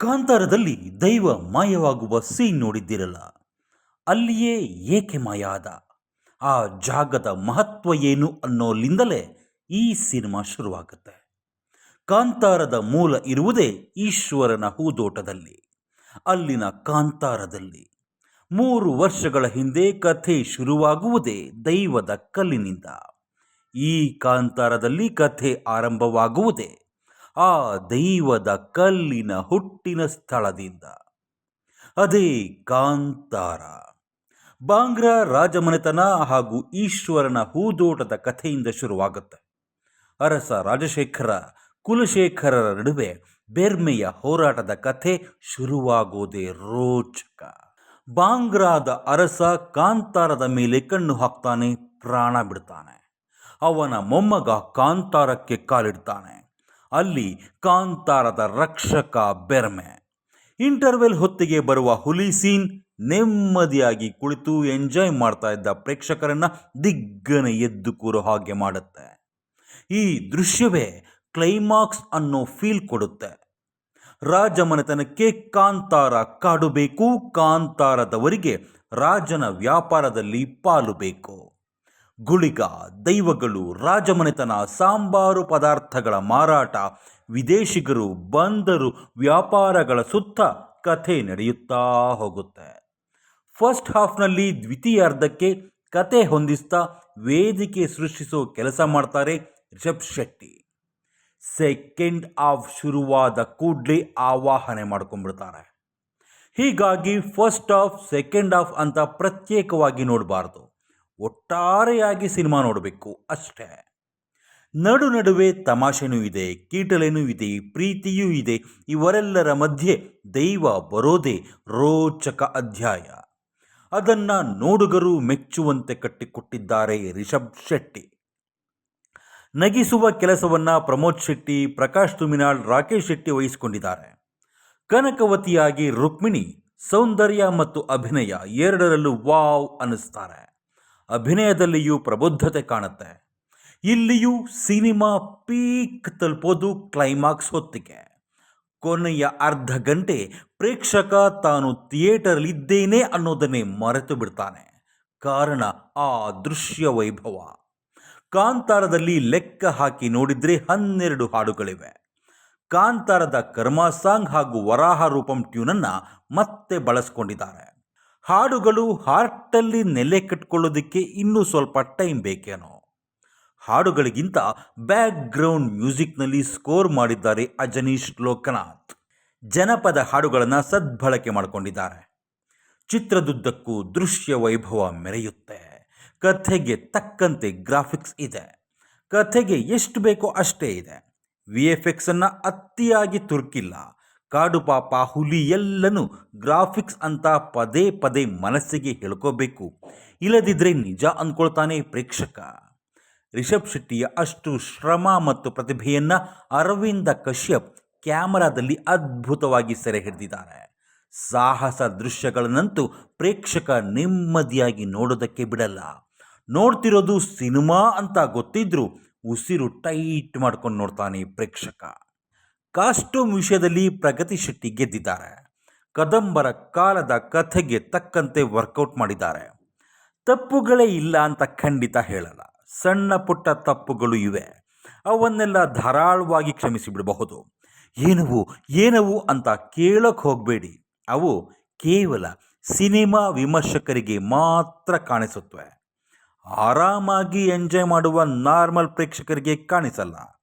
ಕಾಂತಾರದಲ್ಲಿ ದೈವ ಮಾಯವಾಗುವ ಸೀನ್ ನೋಡಿದ್ದಿರಲ್ಲ, ಅಲ್ಲಿಯೇ ಏಕೆ ಮಾಯ ಆದ ಆ ಜಾಗದ ಮಹತ್ವ ಏನು ಅನ್ನೋಲ್ಲಿಂದಲೇ ಈ ಸಿನಿಮಾ ಶುರುವಾಗುತ್ತೆ. ಕಾಂತಾರದ ಮೂಲ ಇರುವುದೇ ಈಶ್ವರನ ಹೂದೋಟದಲ್ಲಿ, ಅಲ್ಲಿನ ಕಾಂತಾರದಲ್ಲಿ. ಮೂರು ವರ್ಷಗಳ ಹಿಂದೆ ಕಥೆ ಶುರುವಾಗುವುದೇ ದೈವದ ಕಲ್ಲಿನಿಂದ. ಈ ಕಾಂತಾರದಲ್ಲಿ ಕಥೆ ಆರಂಭವಾಗುವುದೇ ಆ ದೈವದ ಕಲ್ಲಿನ ಹುಟ್ಟಿನ ಸ್ಥಳದಿಂದ. ಅದೇ ಕಾಂತಾರ. ಬಾಂಗ್ರಾ ರಾಜಮನೆತನ ಹಾಗೂ ಈಶ್ವರನ ಹೂದೋಟದ ಕಥೆಯಿಂದ ಶುರುವಾಗುತ್ತೆ. ಅರಸ ರಾಜಶೇಖರ, ಕುಲಶೇಖರರ ನಡುವೆ ಬೆರ್ಮೆಯ ಹೋರಾಟದ ಕಥೆ ಶುರುವಾಗೋದೇ ರೋಚಕ. ಬಾಂಗ್ರಾದ ಅರಸ ಕಾಂತಾರದ ಮೇಲೆ ಕಣ್ಣು ಹಾಕ್ತಾನೆ, ಪ್ರಾಣ ಬಿಡ್ತಾನೆ. ಅವನ ಮೊಮ್ಮಗ ಕಾಂತಾರಕ್ಕೆ ಕಾಲಿಡ್ತಾನೆ. ಅಲ್ಲಿ ಕಾಂತಾರದ ರಕ್ಷಕ ಬೆರ್ಮೆ. ಇಂಟರ್ವೆಲ್ ಹೊತ್ತಿಗೆ ಬರುವ ಹುಲಿ ಸೀನ್ ನೆಮ್ಮದಿಯಾಗಿ ಕುಳಿತು ಎಂಜಾಯ್ ಮಾಡ್ತಾ ಇದ್ದ ಪ್ರೇಕ್ಷಕರನ್ನ ದಿಗ್ಗನೆ ಎದ್ದು ಕೂರೋ ಹಾಗೆ ಮಾಡುತ್ತೆ. ಈ ದೃಶ್ಯವೇ ಕ್ಲೈಮಾಕ್ಸ್ ಅನ್ನೋ ಫೀಲ್ ಕೊಡುತ್ತೆ. ರಾಜಮನೆತನಕ್ಕೆ ಕಾಂತಾರ ಕಾಡು ಬೇಕು, ಕಾಂತಾರದವರಿಗೆ ರಾಜನ ವ್ಯಾಪಾರದಲ್ಲಿ ಪಾಲು ಬೇಕು. ಗುಳಿಗ, ದೈವಗಳು, ರಾಜಮನೆತನ, ಸಾಂಬಾರು ಪದಾರ್ಥಗಳ ಮಾರಾಟ, ವಿದೇಶಿಗರು, ಬಂದರು, ವ್ಯಾಪಾರಗಳ ಸುತ್ತ ಕಥೆ ನಡೆಯುತ್ತಾ ಹೋಗುತ್ತೆ. ಫಸ್ಟ್ ಹಾಫ್ನಲ್ಲಿ ದ್ವಿತೀಯಾರ್ಧಕ್ಕೆ ಕತೆ ಹೊಂದಿಸ್ತಾ ವೇದಿಕೆ ಸೃಷ್ಟಿಸೋ ಕೆಲಸ ಮಾಡ್ತಾರೆ ರಿಷಬ್ ಶೆಟ್ಟಿ. ಸೆಕೆಂಡ್ ಹಾಫ್ ಶುರುವಾದ ಕೂಡಲೇ ಆವಾಹನೆ ಮಾಡ್ಕೊಂಡ್ಬಿಡ್ತಾರೆ. ಹೀಗಾಗಿ ಫಸ್ಟ್ ಹಾಫ್, ಸೆಕೆಂಡ್ ಹಾಫ್ ಅಂತ ಪ್ರತ್ಯೇಕವಾಗಿ ನೋಡಬಾರ್ದು. ಒಟ್ಟಾರೆಯಾಗಿ ಸಿನಿಮಾ ನೋಡಬೇಕು ಅಷ್ಟೇ. ನಡು ನಡುವೆ ತಮಾಷೆನೂ ಇದೆ, ಕೀಟಲೆನೂ ಇದೆ, ಪ್ರೀತಿಯೂ ಇದೆ, ಇವರೆಲ್ಲರ ಮಧ್ಯೆ ದೈವ ಬರೋದೇ ರೋಚಕ ಅಧ್ಯಾಯ. ಅದನ್ನು ನೋಡುಗರು ಮೆಚ್ಚುವಂತೆ ಕಟ್ಟಿಕೊಟ್ಟಿದ್ದಾರೆ ರಿಷಬ್ ಶೆಟ್ಟಿ. ನಗಿಸುವ ಕೆಲಸವನ್ನು ಪ್ರಮೋದ್ ಶೆಟ್ಟಿ, ಪ್ರಕಾಶ್ ತುಮಿನಾಳ್, ರಾಕೇಶ್ ಶೆಟ್ಟಿ ವಹಿಸಿಕೊಂಡಿದ್ದಾರೆ. ಕನಕವತಿಯಾಗಿ ರುಕ್ಮಿಣಿ, ಸೌಂದರ್ಯ ಮತ್ತು ಅಭಿನಯ ಎರಡರಲ್ಲೂ ವಾವ್ ಅನ್ನಿಸ್ತಾರೆ. ಅಭಿನಯದಲ್ಲಿಯೂ ಪ್ರಬುದ್ಧತೆ ಕಾಣುತ್ತೆ. ಇಲ್ಲಿಯೂ ಸಿನಿಮಾ ಪೀಕ್ ತಲುಪೋದು ಕ್ಲೈಮ್ಯಾಕ್ಸ್ ಹೊತ್ತಿಗೆ. ಕೊನೆಯ ಅರ್ಧ ಗಂಟೆ ಪ್ರೇಕ್ಷಕ ತಾನು ಥಿಯೇಟರ್ಲಿದ್ದೇನೆ ಅನ್ನೋದನ್ನೇ ಮರೆತು ಬಿಡ್ತಾನೆ. ಕಾರಣ ಆ ದೃಶ್ಯ ವೈಭವ. ಕಾಂತಾರದಲ್ಲಿ ಲೆಕ್ಕ ಹಾಕಿ ನೋಡಿದ್ರೆ ಹನ್ನೆರಡು ಹಾಡುಗಳಿವೆ. ಕಾಂತಾರದ ಕರ್ಮ ಸಾಂಗ್ ಹಾಗೂ ವರಾಹ ರೂಪಂ ಟ್ಯೂನನ್ನು ಮತ್ತೆ ಬಳಸ್ಕೊಂಡಿದ್ದಾರೆ. ಹಾಡುಗಳು ಹಾರ್ಟಲ್ಲಿ ನೆಲೆ ಕಟ್ಕೊಳ್ಳೋದಕ್ಕೆ ಇನ್ನೂ ಸ್ವಲ್ಪ ಟೈಮ್ ಬೇಕೇನೋ. ಹಾಡುಗಳಿಗಿಂತ ಬ್ಯಾಕ್ ಗ್ರೌಂಡ್ ಮ್ಯೂಸಿಕ್ನಲ್ಲಿ ಸ್ಕೋರ್ ಮಾಡಿದ್ದಾರೆ ಅಜನೀಶ್ ಲೋಕನಾಥ್. ಜನಪದ ಹಾಡುಗಳನ್ನು ಸದ್ಬಳಕೆ ಮಾಡಿಕೊಂಡಿದ್ದಾರೆ. ಚಿತ್ರದುದ್ದಕ್ಕೂ ದೃಶ್ಯ ವೈಭವ ಮೆರೆಯುತ್ತೆ. ಕಥೆಗೆ ತಕ್ಕಂತೆ ಗ್ರಾಫಿಕ್ಸ್ ಇದೆ. ಕಥೆಗೆ ಎಷ್ಟು ಬೇಕೋ ಅಷ್ಟೇ ಇದೆ. ವಿ ಎಫ್ ಎಕ್ಸನ್ನು ಅತಿಯಾಗಿ ತುರ್ಕಿಲ್ಲ. ಕಾಡು ಪಾಪ, ಹುಲಿ ಎಲ್ಲನೂ ಗ್ರಾಫಿಕ್ಸ್ ಅಂತ ಪದೇ ಪದೇ ಮನಸ್ಸಿಗೆ ಹೇಳ್ಕೋಬೇಕು. ಇಲ್ಲದಿದ್ದರೆ ನಿಜ ಅಂದ್ಕೊಳ್ತಾನೆ ಪ್ರೇಕ್ಷಕ. ರಿಷಬ್ ಶೆಟ್ಟಿಯ ಅಷ್ಟು ಶ್ರಮ ಮತ್ತು ಪ್ರತಿಭೆಯನ್ನು ಅರವಿಂದ ಕಶ್ಯಪ್ ಕ್ಯಾಮರಾದಲ್ಲಿ ಅದ್ಭುತವಾಗಿ ಸೆರೆ ಹಿಡಿದಿದ್ದಾರೆ. ಸಾಹಸ ದೃಶ್ಯಗಳನ್ನಂತೂ ಪ್ರೇಕ್ಷಕ ನೆಮ್ಮದಿಯಾಗಿ ನೋಡೋದಕ್ಕೆ ಬಿಡಲ್ಲ. ನೋಡ್ತಿರೋದು ಸಿನಿಮಾ ಅಂತ ಗೊತ್ತಿದ್ರೂ ಉಸಿರು ಟೈಟ್ ಮಾಡ್ಕೊಂಡು ನೋಡ್ತಾನೆ ಪ್ರೇಕ್ಷಕ. ಕಾಸ್ಟ್ಯೂಮ್ ವಿಷಯದಲ್ಲಿ ಪ್ರಗತಿ ಶೆಟ್ಟಿ ಗೆದ್ದಿದ್ದಾರೆ. ಕದಂಬರ ಕಾಲದ ಕಥೆಗೆ ತಕ್ಕಂತೆ ವರ್ಕೌಟ್ ಮಾಡಿದ್ದಾರೆ. ತಪ್ಪುಗಳೇ ಇಲ್ಲ ಅಂತ ಖಂಡಿತ ಹೇಳಲ್ಲ. ಸಣ್ಣ ಪುಟ್ಟ ತಪ್ಪುಗಳು ಇವೆ. ಅವನ್ನೆಲ್ಲ ಧಾರಾಳವಾಗಿ ಕ್ಷಮಿಸಿಬಿಡಬಹುದು. ಏನವು ಏನವು ಅಂತ ಕೇಳೋಕೆ ಹೋಗಬೇಡಿ. ಅವು ಕೇವಲ ಸಿನಿಮಾ ವಿಮರ್ಶಕರಿಗೆ ಮಾತ್ರ ಕಾಣಿಸುತ್ತವೆ. ಆರಾಮಾಗಿ ಎಂಜಾಯ್ ಮಾಡುವ ನಾರ್ಮಲ್ ಪ್ರೇಕ್ಷಕರಿಗೆ ಕಾಣಿಸಲ್ಲ.